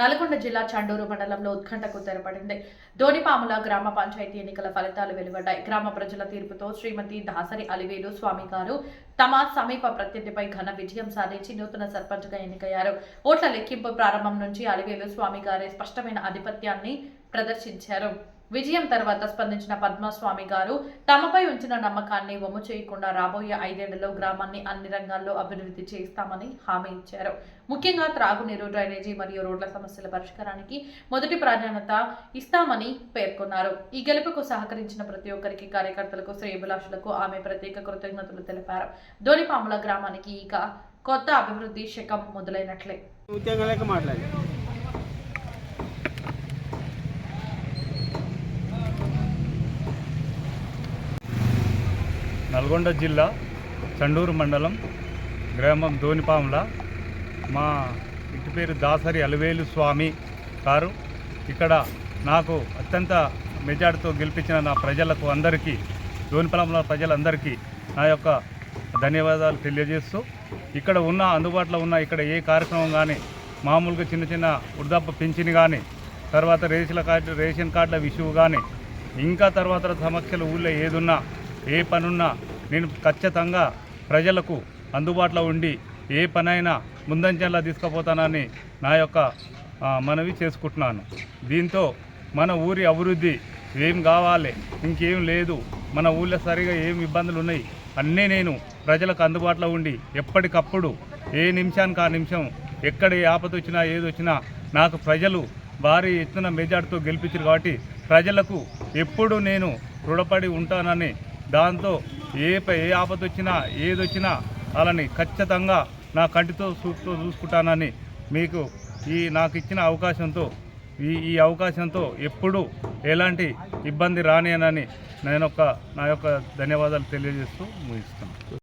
నల్గొండ జిల్లా చండూరు మండలంలో ఉత్కంఠకు తెరపడింది. ధోనిపాముల గ్రామ పంచాయతీ ఎన్నికల ఫలితాలు వెలువడ్డాయి. గ్రామ ప్రజల తీర్పుతో శ్రీమతి దాసరి అలివేలు స్వామి గారు తమ సమీప ప్రత్యర్థిపై ఘన విజయం సాధించి నూతన సర్పంచ్గా ఎన్నికయ్యారు. ఓట్ల లెక్కింపు ప్రారంభం నుంచి అలివేలు స్వామి గారే స్పష్టమైన ఆధిపత్యాన్ని ప్రదర్శించారు. విజయం తర్వాత స్పందించిన పద్మస్వామి గారు తమపై ఉంచిన నమ్మకాన్ని వమ్ము చేయకుండా రాబోయే ఐదేళ్ళలో గ్రామాన్ని అన్ని రంగాల్లో అభివృద్ధి చేస్తామని హామీ ఇచ్చారు. ముఖ్యంగా త్రాగునీరు డ్రైనేజీ మరియు రోడ్ల సమస్యల పరిష్కారానికి మొదటి ప్రాధాన్యత ఇస్తామని పేర్కొన్నారు. ఈ గెలుపుకు సహకరించిన ప్రతి ఒక్కరికి కార్యకర్తలకు శ్రేయభిలాషులకు ఆమె ప్రత్యేక కృతజ్ఞతలు తెలిపారు. ధోనిపాముల గ్రామానికి ఇక కొత్త అభివృద్ధి శకం మొదలైనట్లే. నల్గొండ జిల్లా చండూరు మండలం గ్రామం ధోనిపాముల మా ఇంటి పేరు దాసరి అలవేలు స్వామి గారు. ఇక్కడ నాకు అత్యంత మెజార్టీతో గెలిపించిన నా ప్రజలకు అందరికీ దోనిపాముల ప్రజలందరికీ నా యొక్క ధన్యవాదాలు తెలియజేస్తూ ఇక్కడ ఉన్న అందుబాటులో ఉన్న ఇక్కడ ఏ కార్యక్రమం కానీ మామూలుగా చిన్న చిన్న వృద్ధాప్య పింఛన్ కానీ తర్వాత రేషన్ కార్డు రేషన్ కార్డుల విషయం కానీ ఇంకా తర్వాత సమస్యలు ఊళ్ళో ఏదున్నా ఏ పనున్నా నేను ఖచ్చితంగా ప్రజలకు అందుబాటులో ఉండి ఏ పనైనా ముందంజలా తీసుకుపోతానని నా యొక్క మనవి చేసుకుంటున్నాను. దీంతో మన ఊరి అభివృద్ధి ఏం కావాలి ఇంకేం లేదు మన ఊళ్ళో సరిగా ఏం ఇబ్బందులు ఉన్నాయి అన్నీ నేను ప్రజలకు అందుబాటులో ఉండి ఎప్పటికప్పుడు ఏ నిమిషానికి ఆ నిమిషం ఎక్కడ ఏ ఆపద వచ్చినా ఏది వచ్చినా నాకు ప్రజలు భారీ ఎత్తున మెజార్టీతో గెలిపించారు కాబట్టి ప్రజలకు ఎప్పుడు నేను రుణపడి ఉంటానని దాంతో ఏ ఏ ఆపద వచ్చినా ఏది వచ్చినా వాళ్ళని ఖచ్చితంగా నా కంటితో చూపుతో చూసుకుంటానని మీకు ఈ నాకు ఇచ్చిన అవకాశంతో ఈ ఈ అవకాశంతో ఎప్పుడు ఎలాంటి ఇబ్బంది రానేనని నేను ఒక నా యొక్క ధన్యవాదాలు తెలియజేస్తూ ముగిస్తున్నాను.